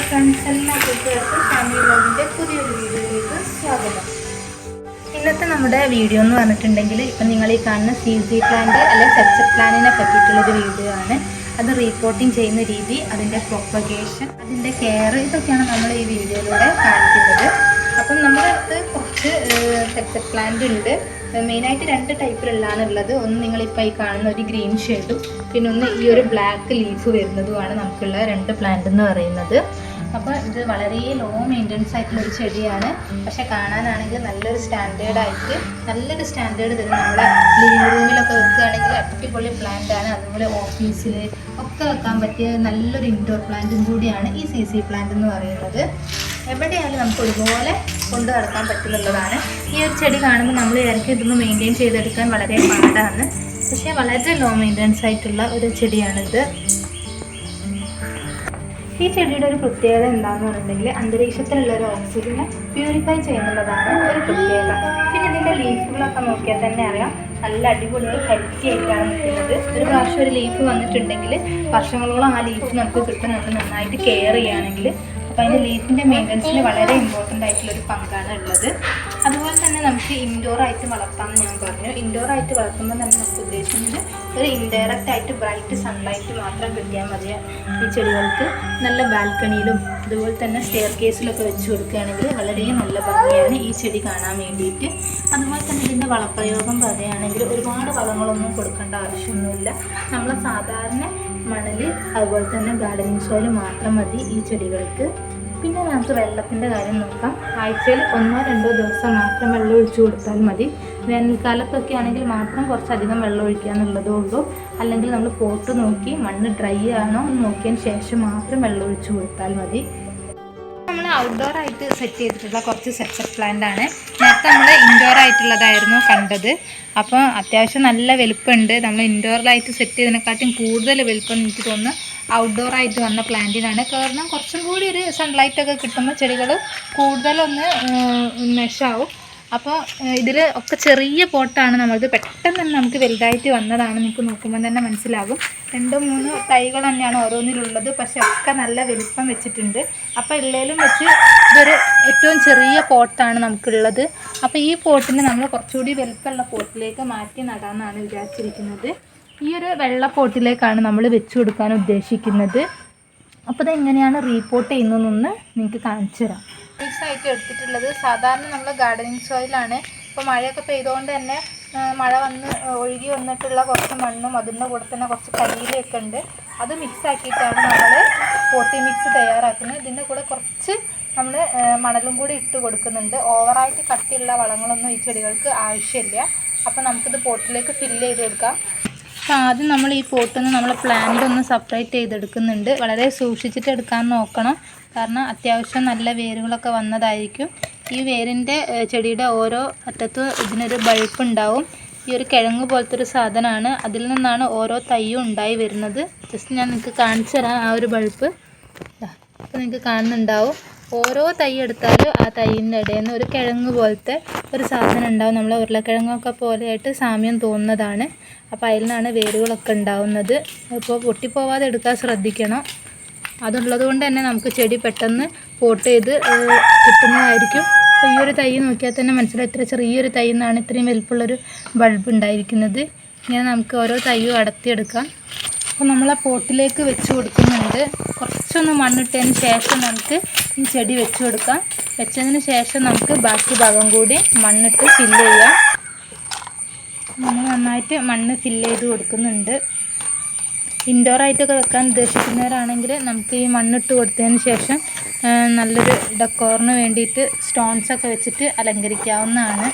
Friends എല്ലാ കൂട്ടുകാർക്കും family വ്ലോഗിന്റെ പുതിയൊരു വീഡിയോയിലേക്ക് സ്വാഗതം ഇന്നത്തെ നമ്മുടെ വീഡിയോ എന്ന് പറഞ്ഞിട്ടുണ്ടെങ്കിൽ ഇപ്പം നിങ്ങൾ ഈ കാണുന്ന സി സി പ്ലാന്റ് അല്ലെങ്കിൽ സെപ്സർ പ്ലാനിനെ പറ്റിയിട്ടുള്ളൊരു വീഡിയോ ആണ്. അത് റീപ്പോർട്ടിംഗ് ചെയ്യുന്ന രീതി അതിന്റെ പ്രൊപ്പഗേഷൻ അതിന്റെ കെയർ ഇതൊക്കെയാണ് നമ്മൾ ഈ വീഡിയോയിലൂടെ കാണിക്കുന്നത്. അപ്പം നമ്മുടെ അടുത്ത് സെപ്സർ പ്ലാന്റ് ഉണ്ട്. മെയിനായിട്ട് രണ്ട് ടൈപ്പിലുള്ളതാണ് ഉള്ളത്. ഒന്ന് നിങ്ങളിപ്പോൾ ഈ കാണുന്ന ഒരു ഗ്രീൻ ഷെയ്ഡും പിന്നെ ഒന്ന് ഈ ഒരു ബ്ലാക്ക് ലീഫ് വരുന്നതുമാണ് നമുക്കുള്ള രണ്ട് പ്ലാന്റ് എന്ന് പറയുന്നത്. അപ്പോൾ ഇത് വളരെ ലോ മെയിന്റനൻസ് ആയിട്ടുള്ള ഒരു ചെടിയാണ്. പക്ഷെ കാണാനാണെങ്കിൽ നല്ലൊരു സ്റ്റാൻഡേർഡായിട്ട് നല്ലൊരു സ്റ്റാൻഡേർഡ് തരും നമ്മുടെ ലിവിങ് റൂമിലൊക്കെ വെക്കുകയാണെങ്കിൽ അടിപൊളി പ്ലാന്റ് ആണ്. അതുപോലെ ഓഫീസിൽ ഒക്കെ വെക്കാൻ പറ്റിയ നല്ലൊരു ഇൻഡോർ പ്ലാന്റും കൂടിയാണ് ഈ സി സി പ്ലാന്റ് എന്ന് പറയുന്നത്. എവിടെയായാലും നമുക്ക് ഒരുപോലെ കൊണ്ടു നടക്കാൻ പറ്റുന്നുള്ളതാണ്. ഈ ഒരു ചെടി കാണുമ്പോൾ നമ്മൾ ഇടയ്ക്ക് ഇതൊന്ന് മെയിന്റെയിൻ ചെയ്തെടുക്കാൻ വളരെ പാടാണ്. പക്ഷേ വളരെ ലോ മെയിന്റനൻസ് ആയിട്ടുള്ള ഒരു ചെടിയാണിത്. ഈ ചെടിയുടെ ഒരു പ്രത്യേകത എന്താണെന്ന് പറഞ്ഞിട്ടുണ്ടെങ്കിൽ അന്തരീക്ഷത്തിലുള്ള ഒരു ഓക്സിജനെ പ്യൂരിഫൈ ചെയ്യുന്നുള്ളതാണ് ഒരു പ്രത്യേകത. പിന്നെ ഇതിന്റെ ലീഫുകളൊക്കെ നോക്കിയാൽ തന്നെ അറിയാം. നല്ല അടിപൊളിയായി ഹെൽത്തി ആയിട്ടാണ് നിൽക്കുന്നത്. ഒരു പ്രാവശ്യം ഒരു ലീഫ് വന്നിട്ടുണ്ടെങ്കിൽ വർഷങ്ങളോളം ആ ലീഫ് നമുക്ക് കിട്ടും നമ്മൾ നന്നായിട്ട് കെയർ ചെയ്യുകയാണെങ്കിൽ അപ്പോൾ അതിന്റെ ലീഫിന്റെ മെയിന്റനൻസിൽ വളരെ ഇമ്പോർട്ടന്റ് ആയിട്ടുള്ളൊരു പങ്കാണ് ഉള്ളത്. അതുപോലെ തന്നെ നമുക്ക് ഇൻഡോർ ആയിട്ട് വളർത്താമെന്ന് ഞാൻ പറഞ്ഞു. ഇൻഡോർ ആയിട്ട് വളർത്തുമ്പോൾ തന്നെ നമുക്ക് ഉദ്ദേശിക്കുന്നത് ഒരു ഇൻഡയറക്റ്റ് ആയിട്ട് ബ്രൈറ്റ് സൺലൈറ്റ് മാത്രം കിട്ടിയാൽ മതി. ഈ ചെടികൾക്ക് നല്ല ബാൽക്കണിയിലും അതുപോലെ തന്നെ സ്റ്റെയർ കേസിലൊക്കെ വെച്ച് കൊടുക്കുകയാണെങ്കിൽ വളരെ നല്ല ഭംഗിയാണ് ഈ ചെടി കാണാൻ വേണ്ടിയിട്ട്. അതുപോലെ തന്നെ ഇതിന്റെ വളപ്രയോഗം പറയുകയാണെങ്കിൽ ഒരുപാട് വളങ്ങളൊന്നും കൊടുക്കേണ്ട ആവശ്യമൊന്നുമില്ല. നമ്മൾ സാധാരണ മണൽ അതുപോലെ തന്നെ ഗാർഡനിങ് സോയിൽ മാത്രം മതി ഈ ചെടികൾക്ക്. പിന്നെ നമുക്ക് വെള്ളത്തിന്റെ കാര്യം നോക്കാം. ആഴ്ചയിൽ ഒന്നോ രണ്ടോ ദിവസം മാത്രം വെള്ളം ഒഴിച്ചു കൊടുത്താൽ മതി. വേനൽക്കാലത്തൊക്കെ ആണെങ്കിൽ മാത്രം കുറച്ചധികം വെള്ളം ഒഴിക്കുക എന്നുള്ളതേ ഉള്ളൂ. അല്ലെങ്കിൽ നമ്മൾ പോട്ട് നോക്കി മണ്ണ് ഡ്രൈ ആണോ എന്ന് നോക്കിയതിന് ശേഷം മാത്രം വെള്ളം ഒഴിച്ചു കൊടുത്താൽ മതി. നമ്മൾ ഔട്ട്ഡോർ ആയിട്ട് സെറ്റ് ചെയ്തിട്ടുള്ള കുറച്ച് സെപ്സർ പ്ലാന്റ് ആണ്. നേരത്തെ നമ്മൾ ഇൻഡോർ ആയിട്ടുള്ളതായിരുന്നു കണ്ടത്. അപ്പോൾ അത്യാവശ്യം നല്ല വലുപ്പമുണ്ട്. നമ്മൾ ഇൻഡോറിലായിട്ട് സെറ്റ് ചെയ്തതിനെക്കാട്ടും കൂടുതൽ വലുപ്പം എനിക്ക് തോന്നുന്നു. ഔട്ട്ഡോർ ആയിട്ട് വന്ന പ്ലാന്റിനാണ് കാരണം കുറച്ചും കൂടി ഒരു സൺലൈറ്റ് ഒക്കെ കിട്ടുമ്പോൾ ചെടികൾ കൂടുതലൊന്ന് മെഷാവും അപ്പോൾ ഇതിൽ ഒക്കെ ചെറിയ പോട്ടാണ് നമ്മളത് പെട്ടെന്ന് തന്നെ നമുക്ക് വലുതായിട്ട് വന്നതാണ് നമുക്ക് നോക്കുമ്പോൾ തന്നെ മനസ്സിലാകും. രണ്ടോ മൂന്നോ തൈകൾ തന്നെയാണ് ഓരോന്നിലുള്ളത്. പക്ഷെ ഒക്കെ നല്ല വലിപ്പം വെച്ചിട്ടുണ്ട്. അപ്പോൾ എല്ലാവരും വെച്ച് ഇതൊരു ഏറ്റവും ചെറിയ പോട്ടാണ് നമുക്കുള്ളത്. അപ്പോൾ ഈ പോട്ടിന് നമ്മൾ കുറച്ചുകൂടി വലിപ്പമുള്ള പോട്ടിലേക്ക് മാറ്റി നടാമെന്നാണ് വിചാരിച്ചിരിക്കുന്നത്. ഈ ഒരു വെള്ള പോട്ടിലേക്കാണ് നമ്മൾ വെച്ച് കൊടുക്കാൻ ഉദ്ദേശിക്കുന്നത്. അപ്പോൾ ഇതെങ്ങനെയാണ് റീപോർട്ട് ചെയ്യുന്നതെന്നൊന്ന് നിങ്ങൾക്ക് കാണിച്ചു തരാം മിക്സ് ആയിട്ട് എടുത്തിട്ടുള്ളത് സാധാരണ നമ്മൾ ഗാർഡനിങ് സോയിലാണ് ഇപ്പോൾ മഴയൊക്കെ പെയ്തുകൊണ്ട് തന്നെ മഴ വന്ന് ഒഴുകി വന്നിട്ടുള്ള കുറച്ച് മണ്ണും അതിന്റെ കൂടെ തന്നെ കുറച്ച് കരിയിലൊക്കെ ഉണ്ട്. അത് മിക്സ് ആക്കിയിട്ടാണ് നമ്മൾ പോട്ടി മിക്സ് തയ്യാറാക്കുന്നത്. ഇതിന്റെ കൂടെ കുറച്ച് നമ്മൾ മണലും കൂടി ഇട്ട് കൊടുക്കുന്നുണ്ട്. ഓവറായിട്ട് കട്ടിയുള്ള വളങ്ങളൊന്നും ഈ ചെടികൾക്ക് ആവശ്യമില്ല. അപ്പോൾ നമുക്കിത് പോട്ടിലേക്ക് ഫില്ല് ചെയ്ത് കൊടുക്കാം. അപ്പോൾ ആദ്യം നമ്മൾ ഈ പോട്ടിൽ നിന്ന് നമ്മൾ പ്ലാന്റ് ഒന്ന് സെപ്പറേറ്റ് ചെയ്തെടുക്കുന്നുണ്ട്. വളരെ സൂക്ഷിച്ചിട്ട് എടുക്കാൻ നോക്കണം. കാരണം അത്യാവശ്യം നല്ല വേരുകളൊക്കെ വന്നതായിരിക്കും. ഈ വേരിന്റെ ചെടിയുടെ ഓരോ അറ്റത്ത് ഇതിനൊരു ബൾബ് ഉണ്ടാവും. ഈ ഒരു കിഴങ്ങ് പോലത്തെ ഒരു സാധനമാണ്. അതിൽ നിന്നാണ് ഓരോ തൈയും ഉണ്ടായി വരുന്നത്. ജസ്റ്റ് ഞാൻ നിങ്ങൾക്ക് കാണിച്ചു തരാം ആ ഒരു ബൾബ് അപ്പോൾ നിങ്ങൾക്ക് കാണുന്നുണ്ടാവും. ഓരോ തൈ എടുത്താലും ആ തൈയിന്റെ ഇടയിൽ നിന്ന് ഒരു കിഴങ്ങ് പോലത്തെ ഒരു സാധനം ഉണ്ടാവും. നമ്മൾ ഉരുളക്കിഴങ്ങൊക്കെ പോലെയായിട്ട് സാമ്യം തോന്നുന്നതാണ്. അപ്പോൾ അതിൽ നിന്നാണ് വേരുകളൊക്കെ ഉണ്ടാവുന്നത്. അപ്പോൾ പൊട്ടിപ്പോവാതെ എടുക്കാൻ ശ്രദ്ധിക്കണം. അതുള്ളത് കൊണ്ട് തന്നെ നമുക്ക് ചെടി പെട്ടെന്ന് പോട്ട് ചെയ്ത് കിട്ടുന്നതായിരിക്കും. അപ്പോൾ ഈ ഒരു തൈ നോക്കിയാൽ തന്നെ മനസ്സിലായി. ഇത്ര ചെറിയൊരു തൈ നിന്നാണ് ഇത്രയും വലുപ്പമുള്ളൊരു ബൾബ് ഉണ്ടായിരിക്കുന്നത്. ഇങ്ങനെ നമുക്ക് ഓരോ തൈയും അടർത്തിയെടുക്കാം. അപ്പോൾ നമ്മൾ ആ പോട്ടിലേക്ക് വെച്ച് കൊടുക്കുന്നുണ്ട്. കുറച്ചൊന്ന് മണ്ണിട്ടതിന് ശേഷം നമുക്ക് ഈ ചെടി വെച്ച് കൊടുക്കാം. വെച്ചതിന് ശേഷം നമുക്ക് ബാക്കി ഭാഗം കൂടി മണ്ണിട്ട് ഫില്ല് ചെയ്യാം. നമ്മൾ നന്നായിട്ട് മണ്ണ് ഫില്ല് ചെയ്ത് കൊടുക്കുന്നുണ്ട്. ഇൻഡോർ ആയിട്ടൊക്കെ വെക്കാൻ ഉദ്ദേശിക്കുന്നവരാണെങ്കിൽ നമുക്ക് ഈ മണ്ണിട്ട് കൊടുത്തതിന് ശേഷം നല്ലൊരു ഡെക്കോറിന് വേണ്ടിയിട്ട് സ്റ്റോൺസൊക്കെ വെച്ചിട്ട് അലങ്കരിക്കാവുന്നതാണ്.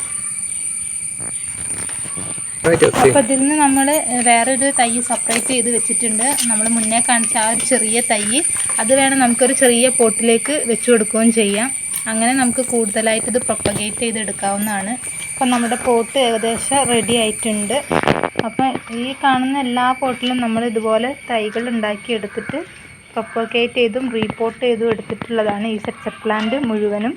അപ്പോൾ ഇതിൽ നിന്ന് നമ്മൾ വേറൊരു തൈ സെപ്പറേറ്റ് ചെയ്ത് വെച്ചിട്ടുണ്ട്. നമ്മൾ മുന്നേ കാണിച്ച ആ ഒരു ചെറിയ തൈ. അത് വേണം നമുക്കൊരു ചെറിയ പോട്ടിലേക്ക് വെച്ച് കൊടുക്കുകയും ചെയ്യാം. അങ്ങനെ നമുക്ക് കൂടുതലായിട്ട് ഇത് പ്രൊപ്പഗേറ്റ് ചെയ്തെടുക്കാവുന്നതാണ്. അപ്പം നമ്മുടെ പോട്ട് ഏകദേശം റെഡി ആയിട്ടുണ്ട്. അപ്പം ഈ കാണുന്ന എല്ലാ പോട്ടിലും നമ്മൾ ഇതുപോലെ തൈകൾ ഉണ്ടാക്കി എടുത്തിട്ട് പ്രൊപ്പഗേറ്റ് ചെയ്തും റീപോർട്ട് ചെയ്തും എടുത്തിട്ടുള്ളതാണ് ഈ സെറ്റ് പ്ലാന്റ് മുഴുവനും.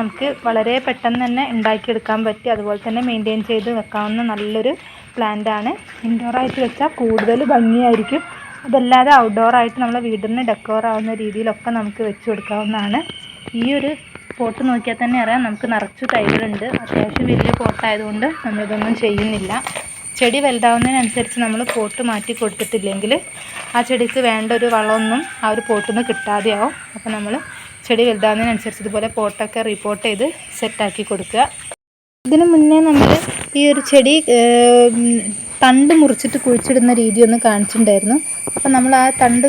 നമുക്ക് വളരെ പെട്ടെന്ന് തന്നെ ഉണ്ടാക്കിയെടുക്കാൻ പറ്റി. അതുപോലെ തന്നെ മെയിന്റെയിൻ ചെയ്ത് വെക്കാവുന്ന നല്ലൊരു പ്ലാന്റ് ആണ്. ഇൻഡോർ ആയിട്ട് വെച്ചാൽ കൂടുതൽ ഭംഗിയായിരിക്കും. അതല്ലാതെ ഔട്ട്ഡോർ ആയിട്ട് നമ്മളെ വീടിന് ഡെക്കോർ ആവുന്ന രീതിയിലൊക്കെ നമുക്ക് വെച്ച് കൊടുക്കാവുന്നതാണ്. ഈ ഒരു പോട്ട് നോക്കിയാൽ തന്നെ അറിയാം നമുക്ക് നിറച്ച് തൈകളുണ്ട്. അത്യാവശ്യം വലിയ പോട്ടായതുകൊണ്ട് നമ്മളിതൊന്നും ചെയ്യുന്നില്ല. ചെടി വലുതാവുന്നതിനനുസരിച്ച് നമ്മൾ പോട്ട് മാറ്റി കൊടുത്തിട്ടില്ലെങ്കിൽ ആ ചെടിക്ക് വേണ്ട ഒരു വളമൊന്നും ആ ഒരു പോട്ടിൽ നിന്ന് കിട്ടാതെയാവും. അപ്പോൾ നമ്മൾ ചെടി വലുതാകുന്നതിനനുസരിച്ച് ഇതുപോലെ പോട്ടൊക്കെ റിപ്പോർട്ട് ചെയ്ത് സെറ്റാക്കി കൊടുക്കുക. ഇതിന് മുന്നേ നമ്മൾ ഈ ഒരു ചെടി തണ്ട് മുറിച്ചിട്ട് കുഴിച്ചിടുന്ന രീതി ഒന്ന് കാണിച്ചിട്ടുണ്ടായിരുന്നു. അപ്പോൾ നമ്മൾ ആ തണ്ട്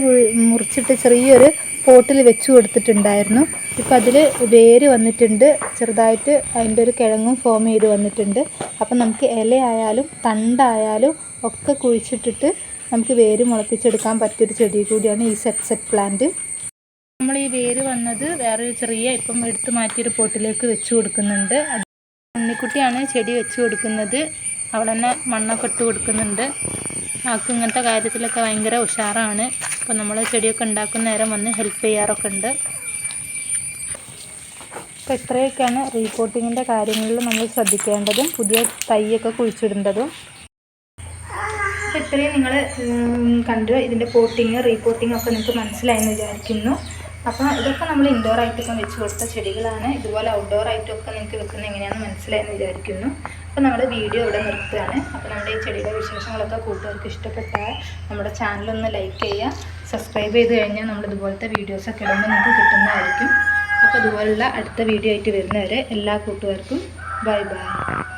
മുറിച്ചിട്ട് ചെറിയൊരു പോട്ടിൽ വെച്ച് കൊടുത്തിട്ടുണ്ടായിരുന്നു. ഇപ്പം അതിൽ വേര് വന്നിട്ടുണ്ട്. ചെറുതായിട്ട് അതിന്റെ ഒരു കിഴങ്ങും ഫോം ചെയ്ത് വന്നിട്ടുണ്ട്. അപ്പം നമുക്ക് ഇലയായാലും തണ്ടായാലും ഒക്കെ കുഴിച്ചിട്ടിട്ട് നമുക്ക് വേര് മുളപ്പിച്ചെടുക്കാൻ പറ്റിയൊരു ചെടി കൂടിയാണ് ഈ സെറ്റ് സെറ്റ് പ്ലാന്റ് നമ്മൾ ഈ വേര് വന്നത് വേറൊരു ചെറിയ ഇപ്പം എടുത്തു മാറ്റിയൊരു പോട്ടിലേക്ക് വെച്ച് കൊടുക്കുന്നുണ്ട്. ഉണ്ണിക്കുട്ടിയാണ് ചെടി വെച്ച് കൊടുക്കുന്നത്. അവൾ തന്നെ മണ്ണൊക്കെ ഇട്ട് കൊടുക്കുന്നുണ്ട്. ആൾക്ക് ഇങ്ങനത്തെ കാര്യത്തിലൊക്കെ ഭയങ്കര ഉഷാറാണ്. അപ്പോൾ നമ്മൾ ചെടിയൊക്കെ ഉണ്ടാക്കുന്ന നേരം വന്ന് ഹെൽപ്പ് ചെയ്യാറൊക്കെ ഉണ്ട്. അപ്പോൾ ഇത്രയൊക്കെയാണ് റീപോർട്ടിങ്ങിന്റെ കാര്യങ്ങളിൽ നമ്മൾ ശ്രദ്ധിക്കേണ്ടതും പുതിയ തൈയൊക്കെ കുഴിച്ചിടേണ്ടതും. ഇത്രയും നിങ്ങൾ കണ്ടു. ഇതിന്റെ പോട്ടിങ് റീപോട്ടിങ് ഒക്കെ നിങ്ങൾക്ക് മനസ്സിലായെന്ന് വിചാരിക്കുന്നു. അപ്പോൾ ഇതൊക്കെ നമ്മൾ ഇൻഡോർ ആയിട്ടൊക്കെ വെച്ച് കൊടുത്ത ചെടികളാണ്. ഇതുപോലെ ഔട്ട്ഡോർ ആയിട്ടൊക്കെ നിങ്ങൾക്ക് വെക്കുന്ന എങ്ങനെയാണെന്ന് മനസ്സിലായെന്ന് വിചാരിക്കുന്നു. അപ്പോൾ നമ്മുടെ വീഡിയോ ഇവിടെ നിർത്തുകയാണ്. അപ്പോൾ നമ്മുടെ ഈ ചെടിയുടെ വിശേഷങ്ങളൊക്കെ കൂട്ടുകാർക്ക് ഇഷ്ടപ്പെട്ടാൽ നമ്മുടെ ചാനലൊന്ന് ലൈക്ക് ചെയ്യുക. സബ്സ്ക്രൈബ് ചെയ്ത് കഴിഞ്ഞാൽ നമ്മൾ ഇതുപോലത്തെ വീഡിയോസൊക്കെ ഇടുമ്പോൾ നിങ്ങൾക്ക് കിട്ടുന്നതായിരിക്കും. അപ്പോൾ ഇതുപോലുള്ള അടുത്ത വീഡിയോ ആയിട്ട് വരുന്നവരെ എല്ലാ കൂട്ടുകാർക്കും ബൈ ബൈ